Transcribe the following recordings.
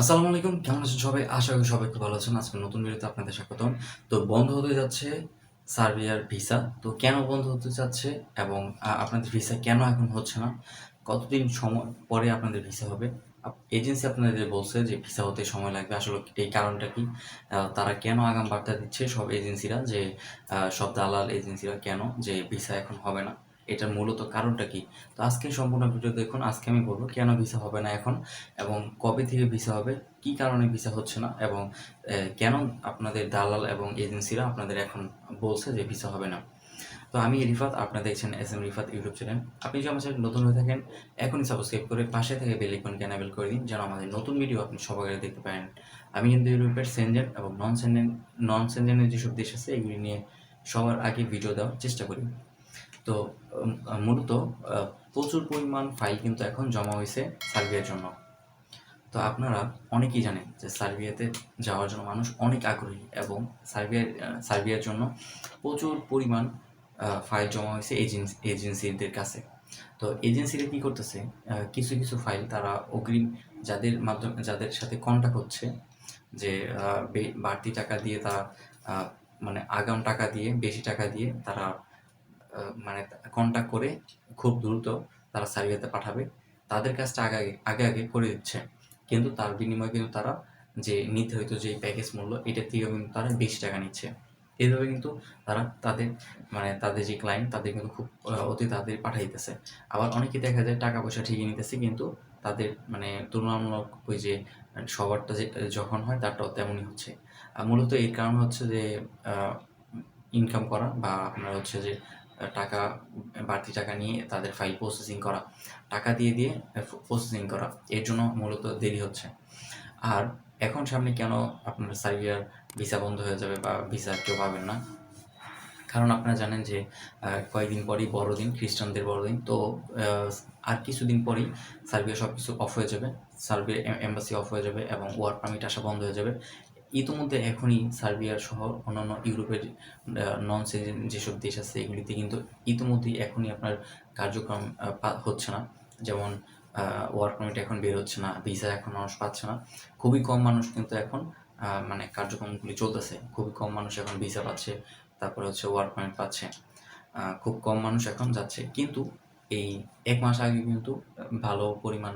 আসসালামু আলাইকুম, কেমন আছেন সবাই? আশা করি সবাই খুব ভালো আছেন। আজকে নতুন ভিডিওতে আপনাদের স্বাগতম। তো বন্ধ হতে যাচ্ছে সার্বিয়ার ভিসা। তো কেন বন্ধ হতে যাচ্ছে এবং আপনাদের ভিসা কেন এখন হচ্ছে না? কতদিন সময় পরে আপনাদের ভিসা হবে? এজেন্সি আপনাদের বলছে যে ভিসা হতে সময় লাগবে। আসলে এই কারণটা কি? তারা কেন আগাম বার্তা দিচ্ছে সব এজেন্সিরা যে সব দালাল এজেন্সিরা কেন যে ভিসা এখন হবে না? এটার মূলত কারণটা কি? তো আজকে সম্পূর্ণ ভিডিও দেখুন, আজকে আমি বলব কেন ভিসা হবে না এখন এবং কবে থেকে ভিসা হবে, কি কারণে ভিসা হচ্ছে না এবং কেন আপনাদের দালাল এবং এজেন্সিরা আপনাদের এখন বলছে যে ভিসা হবে না। তো আমি রিফাত, আপনারা দেখছেন S M Rifat YouTube channel. আপনি যদি আমার নতুন হয়ে থাকেন, এখনই সাবস্ক্রাইব করে পাশে থেকে বেল আইকনকে এনেবল করে দিন, যেন আমাদের নতুন ভিডিও আপনি আগে দেখতে পারেন। আমি কিন্তু ইউরোপের সেনজেন এবং নন সেনজেন নন সেনজেনের যেসব দেশ আছে, এগুলি নিয়ে সবার আগে ভিডিও দেওয়ার চেষ্টা করি। তো মূলত প্রচুর পরিমাণ ফাইল কিন্তু এখন জমা হয়েছে সার্বিয়ার জন্য। তো আপনারা অনেকেই জানেন যে সার্বিয়াতে যাওয়ার জন্য মানুষ অনেক আগ্রহী এবং সার্বিয়ার সার্বিয়ার জন্য প্রচুর পরিমাণ ফাইল জমা হয়েছে এজেন্সি এজেন্সিদের কাছে। তো এজেন্সিরা কি করতেছে? কিছু কিছু ফাইল তারা অগ্রিম যাদের মাধ্যমে, যাদের সাথে কন্ট্যাক্ট হচ্ছে যে বাড়তি টাকা দিয়ে তারা মানে আগাম টাকা দিয়ে, বেশি টাকা দিয়ে তারা মানে কন্ট্যাক্ট করে খুব দ্রুত তারা সার্বিয়াতে পাঠাবে। তাদের কাজটা আগে আগে আগে আগে করে দিচ্ছে। কিন্তু তার বিনিময়ে কিন্তু তারা যে নিতে হয়তো যে প্যাকেজ মূল্য, এটা থেকেও কিন্তু তারা বেশি টাকা নিচ্ছে। এইভাবে কিন্তু তারা তাদের মানে তাদের যে ক্লায়েন্ট তাদের কিন্তু খুব অতি তাড়াতাড়ি পাঠাইতেছে আবার অনেকে দেখা যায় টাকা পয়সা ঠিকই নিতেছে, কিন্তু তাদের মানে তুলনামূলক ওই যে সবারটা যে, যখন হয় তারটাও তেমনই হচ্ছে। মূলত এর কারণ হচ্ছে যে ইনকাম করা বা আপনার হচ্ছে যে টাকা, বাড়তি টাকা নিয়ে তাদের ফাইল প্রসেসিং করা। টাকা দিয়ে দিয়ে প্রসেসিং করা। এর জন্য মূলত দেরি হচ্ছে। আর এখন সামনে কেন আপনার সার্বিয়ার ভিসা বন্ধ হয়ে যাবে বা ভিসা কেউ পাবেন না? কারণ আপনারা জানেন যে কয়েকদিন পরেই বড়দিন, খ্রিস্টানদের বড়দিন। তো আর কিছুদিন পরেই সার্বিয়া সব কিছু অফ হয়ে যাবে। সার্বিয়া এম্বাসি অফ হয়ে যাবে এবং ওয়ার্ক পারমিট আসা বন্ধ হয়ে যাবে। ইতিমধ্যে এখনই সার্বিয়ার সহ অন্যান্য ইউরোপের নন সিটিজেন যেসব দেশ আছে, এগুলিতে কিন্তু ইতিমধ্যেই এখনই আপনার কার্যক্রম হচ্ছে না। যেমন ওয়ার্ক পারমিট এখন বের হচ্ছে না ভিসা এখন মানুষ পাচ্ছে না। খুবই কম মানুষ কিন্তু এখন মানে কার্যক্রমগুলি চলতেছে। খুবই কম মানুষ এখন ভিসা পাচ্ছে, তারপরে হচ্ছে ওয়ার্ক পারমিট পাচ্ছে। খুব কম মানুষ এখন যাচ্ছে। কিন্তু এই এক মাস আগে কিন্তু ভালো পরিমাণ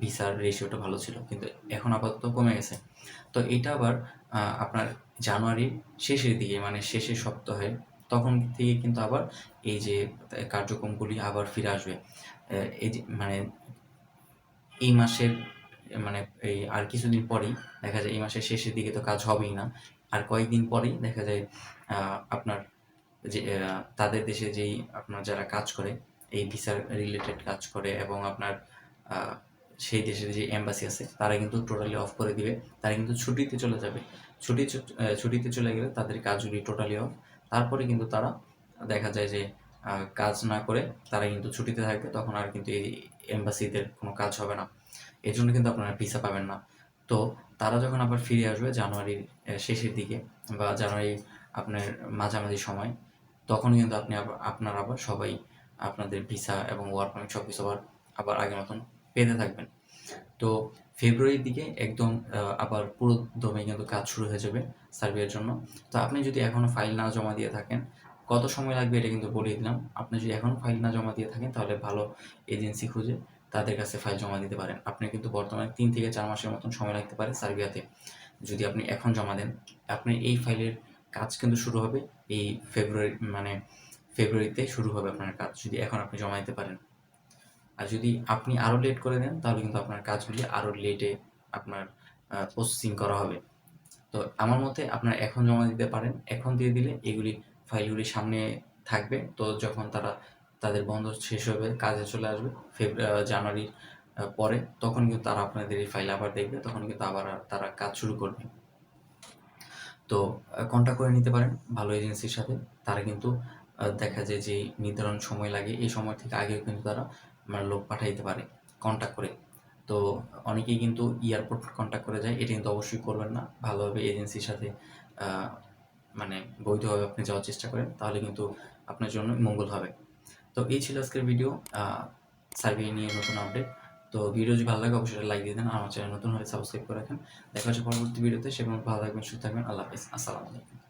ভিসার রেশিওটা ভালো ছিল, কিন্তু এখন আপাতত কমে গেছে। তো এটা আবার আপনার জানুয়ারির শেষের দিকে মানে শেষের সপ্তাহে, তখন থেকে কিন্তু আবার এই যে কার্যক্রমগুলি আবার ফিরে আসবে। এই মানে এই মাসের মানে এই আর কিছুদিন পরেই দেখা যায় এই মাসের শেষের দিকে তো কাজ হবেই না। আর কয়েকদিন পরেই দেখা যায় আপনার যে তাদের দেশে যেই আপনার যারা কাজ করে এই ভিসার রিলেটেড কাজ করে এবং আপনার সেই দেশের যে এম্বাসি আছে, তারা কিন্তু টোটালি অফ করে দিবে। তারা কিন্তু ছুটিতে চলে যাবে। ছুটি ছুটিতে চলে গেলে তাদের কাজগুলি টোটালি অফ তারপরে কিন্তু তারা দেখা যায় যে কাজ না করে তারা কিন্তু ছুটিতে থাকবে, তখন আর কিন্তু এই এম্বাসিদের কোনো কাজ হবে না। এর জন্য কিন্তু আপনারা ভিসা পাবেন না। তো তারা যখন আবার ফিরে আসবে জানুয়ারির শেষের দিকে বা জানুয়ারি আপনার মাঝামাঝি সময় তখন কিন্তু আপনি আপনার আবার সবাই আপনাদের ভিসা এবং ওয়ার্ক পারমিট সব কিছু আবার আবার আগের মতন পেতে থাকবেন। তো ফেব্রুয়ারির দিকে একদম আবার পুরো দমে কিন্তু কাজ শুরু হয়ে যাবে সার্বিয়ার জন্য। তো আপনি যদি এখনও ফাইল না জমা দিয়ে থাকেন, কত সময় লাগবে এটা কিন্তু বলে দিলাম। আপনি যদি এখনও ফাইল না জমা দিয়ে থাকেন, তাহলে ভালো এজেন্সি খুঁজে তাদের কাছে ফাইল জমা দিতে পারেন। আপনি কিন্তু বর্তমানে তিন থেকে চার মাসের মতন সময় লাগতে পারে সার্বিয়াতে যদি আপনি এখন জমা দেন, আপনি এই ফাইলের কাজ কিন্তু শুরু হবে এই ফেব্রুয়ারি মানে ফেব্রুয়ারিতে শুরু হবে আপনার কাজ যদি এখন আপনি জমা দিতে পারেন। আর যদি আপনি আরও লেট করে দেন তাহলে কিন্তু আপনার কাজগুলি আরও লেটে আপনার প্রসেসিং করা হবে। তো আমার মতে আপনার এখন জমা দিতে পারেন। এখন দিয়ে দিলে এগুলি ফাইলগুলি সামনে থাকবে। তো যখন তারা তাদের বন্ধ শেষ হবে কাজে চলে আসবে ফেব আহ, জানুয়ারির পরে তখন কিন্তু তারা আপনাদের এই ফাইল আবার দেখবে তখন কিন্তু আবার তারা কাজ শুরু করবে। তো কন্ট্যাক্ট করে নিতে পারেন ভালো এজেন্সির সাথে। তারা কিন্তু দেখা যায় যে নির্ধারণ সময় লাগে, এই সময় থেকে আগেও কিন্তু তারা মানে লোক পাঠাইতে পারে কন্ট্যাক্ট করে। তো অনেকেই কিন্তু এয়ারপোর্ট কন্ট্যাক্ট করে যায়, এটা কিন্তু অবশ্যই করবেন না। ভালোভাবে এজেন্সির সাথে মানে বৈধভাবে আপনি যাওয়ার চেষ্টা করেন, তাহলে কিন্তু আপনার জন্য মঙ্গল হবে। তো এই ছিল আজকের ভিডিও সার্ভে নিয়ে নতুন আপডেট তো ভিডিও যদি ভালো লাগে, অবশ্যই লাইক দিয়ে দেন আমার চ্যানেল নতুন হলে সাবস্ক্রাইব করে রাখেন। দেখা হচ্ছে পরবর্তী ভিডিওতে সে ভালো থাকবেন, সুস্থ থাকবেন, আল্লাহ হাফিজ, আসসালামু আলাইকুম।